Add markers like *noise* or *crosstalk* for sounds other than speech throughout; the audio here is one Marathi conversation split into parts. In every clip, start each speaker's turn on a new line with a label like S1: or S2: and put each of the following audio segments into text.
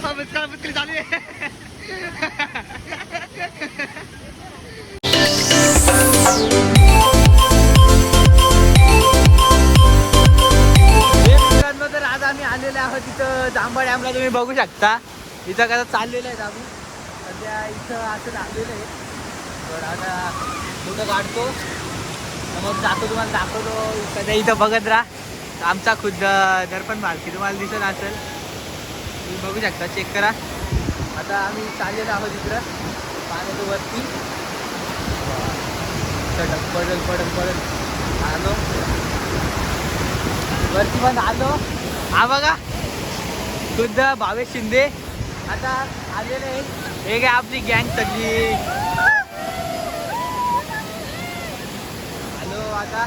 S1: मुस्कान मुस्किल चालू तर आज आम्ही आलेले आहोत तिथं जांभळ डॅमला तुम्ही बघू शकता. इथं कसं चाललेलं आहे आम्ही सध्या इथं असं चाललेलं आहे. तर आता कुठं काढतो. मग जातो तुम्हाला दाखवतो. सध्या इथं बघत राहा. आमचा खुद्द दर्पण मालकी तुम्हाला दिसत असेल. तुम्ही बघू शकता चेक करा. आता आम्ही चाललेलो आहोत इकडं. पाण्याचं वरती चटक पडल पडल पडल आलो. वरती पण आलो. हा बघा. खुद्द भावेश शिंदे. आता आलेले हे काय आपली गँग सगळी. हॅलो आता.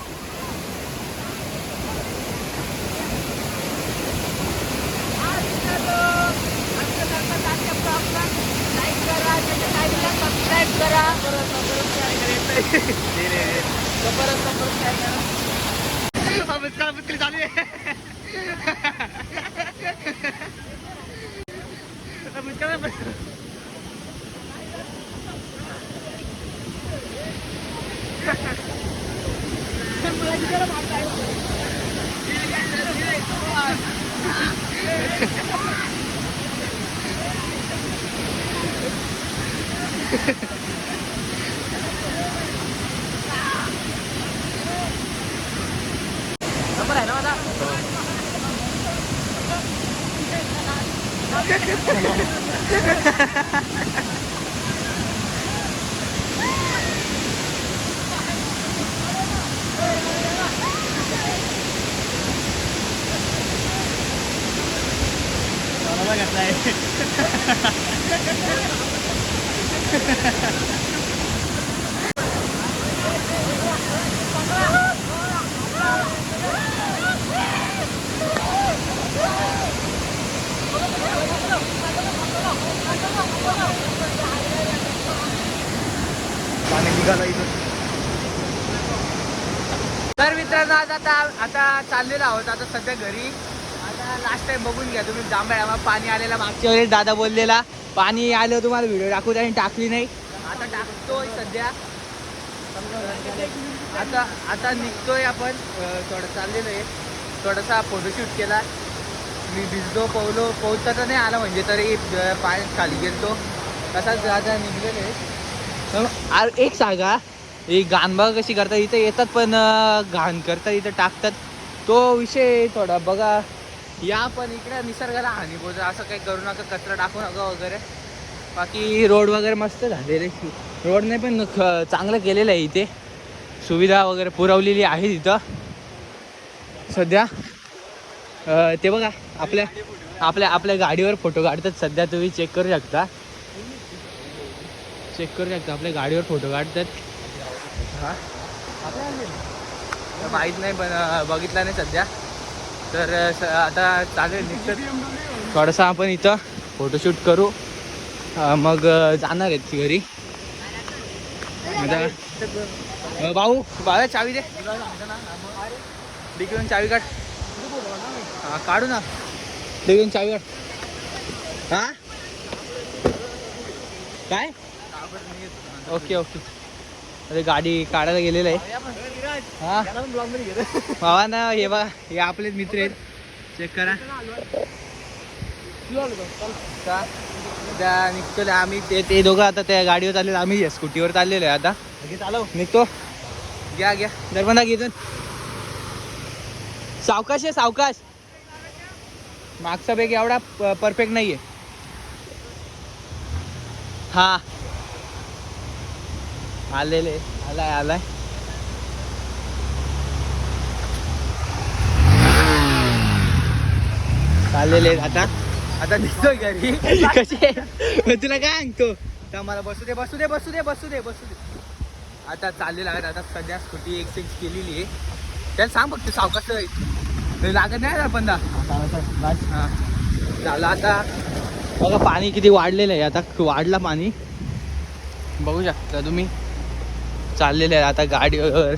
S1: मुस्कान मुस्किल चालू Salamat guys. निघालं इथं. तर मित्रांनो आज आता आता चाललेलो आहोत. आता सध्या घरी. आता लास्ट टाइम बघून घ्या तुम्ही. जांभळ्या पाणी आलेला मागच्या वेळेस दादा बोललेला. पाणी आलं तुम्हाला व्हिडिओ टाकू आणि टाकली नाही. आता टाकतोय सध्या. आता आता निघतोय आपण. थोडं चाललेलं आहे. थोडासा फोटोशूट केला. मी भिजलो पोहलो. पोहता तर नाही आला म्हणजे तरी पाय पाण्यात खाली गेलतो. तसाच दादा निघलेलो. आहे एक सांगा ही घाणबा कशी करतात? इथं येतात पण घाण करतात इथं टाकतात. तो विषय थोडा बघा. या पण इकडे निसर्गाला हानी पोहोच असं काही करू नका कचरा टाकू नका वगैरे. बाकी रोड वगैरे मस्त झालेले. रोड नाही पण ख- चांगलं केलेलं आहे इथे. सुविधा वगैरे पुरवलेली आहे तिथं सध्या ते बघा आपल्या आपल्या आपल्या गाडीवर फोटो काढतात. सध्या तुम्ही चेक करू शकता. चेक करू शकता आपल्या गाडीवर फोटो काढतात. हां? माहीत नाही पण बघितलं बघितला नाही सध्या. तर स- आता चालेल निघतं थोडंसं आपण इथं फोटोशूट करू. मग जाणार आहेत घरी. भाऊ बाबा चावी दे. डिकीवरून चावी काढ. हा काढू ना. डिकीवरून चावी काढ. हा? काय? Okay okay. अरे गाडी काढायला गेलेलं आहे. हा. भावा ना हे बा हे आपलेच मित्र आहेत. चेक करा. का? त्या निघतो आम्ही. ते ते दोघं आता त्या गाडीवर चाललेलो आम्ही स्कूटीवर चाललेलो आहे आता. चालव. निघतो. घ्या घ्या. दरबंदा घेतून सावकाश आहे सावकाश. मागचा बेग एवढा परफेक्ट नाहीये. हा. आलेले आलाय आलाय. चाललेले आहेत आता. आता दिसतोय घरी. कशी आहे? मग तुला काय सांगतो तर मला बसू दे बसू दे बसू दे बसू दे बसू दे. आता चाललेला आहे आता सध्या स्कूटी एक्सचेंज केलेली आहे. त्याला सांग फक्त सावकाश लागत नाही पण हा. झालं आता. बघा पाणी किती वाढलेलं आहे. आता वाढला पाणी. बघू शकता तुम्ही. चाललेले आहे आता गाडीवर.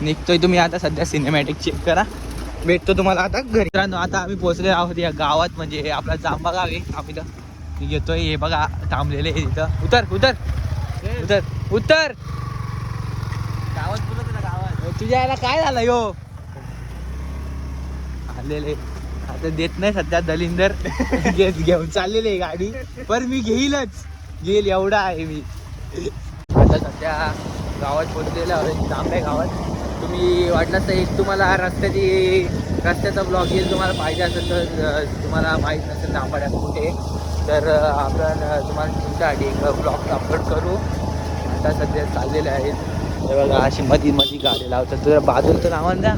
S1: निघतोय तुम्ही आता सध्या सिनेमॅटिक चेक करा. भेटतो तुम्हाला आता घरी. मित्रांनो आता आम्ही पोहोचले आहोत या गावात म्हणजे आपला जांबा गाव. आहे आम्ही तर येतोय हे बघा थांबलेले आहे तिथं उतर उतर. उतर उतर.
S2: गावात बोलत गावात.
S1: हो, तुझ्या याला काय झालं यो? आलेले आता देत नाही सध्या दलिंदर. *laughs* घेत घेऊन चाललेले आहे गाडी. पण मी घेईलच. घेईल एवढा आहे मी. आता सध्या गावात पोहोचलेलं आहे तांबे गावात. तुम्ही वाटलं तर एक तुम्हाला रस्त्याची रस्त्याचा ब्लॉग येईल तुम्हाला पाहिजे असेल तर तुम्हाला माहीत नसेल तांबड्यात कुठे तर आपण तुम्हाला तुमच्यासाठी एक ब्लॉग अपलोड करू. आता सध्या चाललेले आहेत. हे बघा अशी मधी मधी गाडी लावतात. तुझ्या बाजूला तर लावा ना.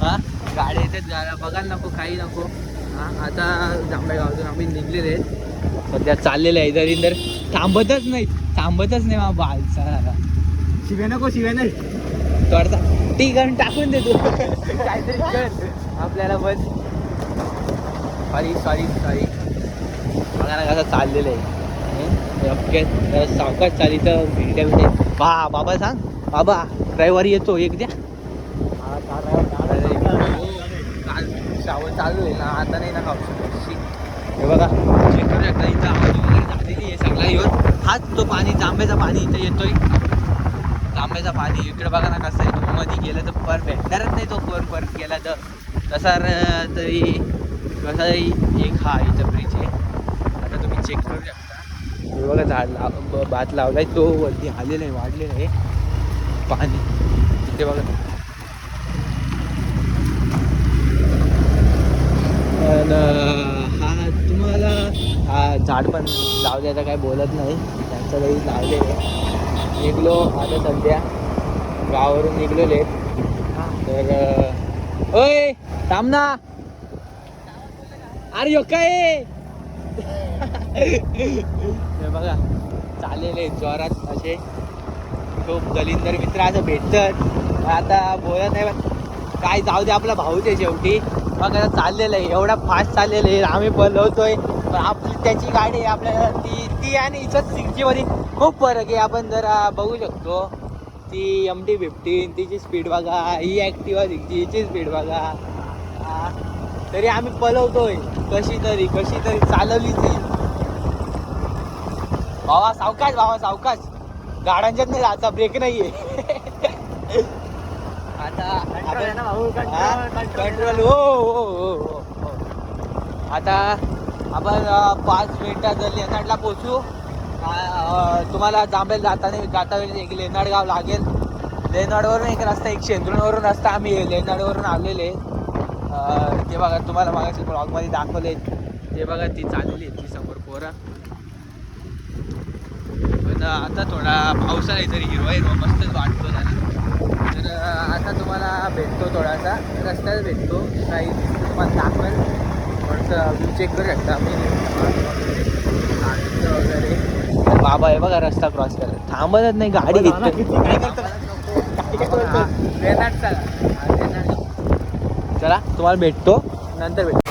S1: हां? गाडी येतात गाड्या बघायला नको काही नको. हां आता जांभळे गावातून आम्ही निघलेले आहेत. सध्या चाललेले आहे जरी तर थांबतच नाही थांबतच नाही बाबा बालचा
S2: शिव्या नको शिव्या नाही.
S1: थोडासा टी करून टाकून दे तू. काहीतरी कर. *laughs* आपल्याला पण सॉरी सॉरी सॉरी बघा ना कसं चाललेलं आहे. सावकाश चाली तर भेट्या भेटे बा बाबा सांग. बाबा रविवारी येतो एक द्या. श्रावण चालू आहे ना आता नाही ना खाऊ. हे बघा चेक करू शकता इथं आवाज वगैरे झालेली आहे सगळा येऊन हाच तो पाणी जांभ्याचा पाणी इथं येतोय. जांभ्याचा पाणी इकडे बघा ना कसं आहे. तो मध्ये गेलं तर पर भेटणारच नाही तो पर परत गेला तर तसा तरी कसाही एक हा इथं ब्रिज आहे. आता तुम्ही चेक करू शकता. हे बघा झाड लाव भात भात लावलाय. तो वरती आलेला आहे वाढलेला आहे. पाणी. तिथे बघा. हा तुम्हाला हा झाड पण लावल्याचं काय बोलत नाही. त्यांचं काही लावले निघलो. आता सध्या गावावरून निघलेले. तर ओय थांब ना. अरे यो काय? हे बघा चाललेले जोरात असे. खूप दलिंदर मित्र असं भेटतात. आता बोलत नाही पण काय जाऊ दे आपला भाऊच आहे शेवटी. मग आता चाललेलं आहे. एवढा फास्ट चाललेलं आहे. आम्ही बोलवतोय आपली त्याची गाडी आहे आपल्याला ती ती आणि हिच्यात सिक्स्टीमध्ये खूप फरक आहे. आपण जरा बघू शकतो ती एम टी फिफ्टीन तिची स्पीड बघा ही ॲक्टिवा सिक्स्टी हिची स्पीड बघा. तरी आम्ही पलवतोय कशी तरी कशी तरी चालवली ती. भावा सावकाश भावा सावकाश. गाड्यांच्यात नाही *laughs* आता ब्रेक नाहीये. आता आपण कंट्रोल हो हो हो हो हो. आता आपण पाच मिनिटात जर लेनाडला पोचू तुम्हाला जांभेल जाताना जाता वेळेस एक लेनाड गाव लागेल. लेनाडवरून एक रस्ता एक शेंद्रूनवरून रस्ता आम्ही लेनाडवरून आलेले. ते बघा तुम्हाला मागाशी ब्लॉगमध्ये दाखवले. ते बघा ती चाललेली आहे ती समोर पोरा. पण आता थोडा पावसाळा आहे तरी हिरवा हिरवा मस्तच वाटतो त्याला तर आता तुम्हाला भेटतो थोडासा. रस्त्यात भेटतो. काही तुम्हाला दाखवेल. थोडंसं व्यू चेक करू शकता बाबा आहे बघा रस्ता क्रॉस करत थांबतच नाही गाडी घेतली चला. तुम्हाला भेटतो. नंतर भेटतो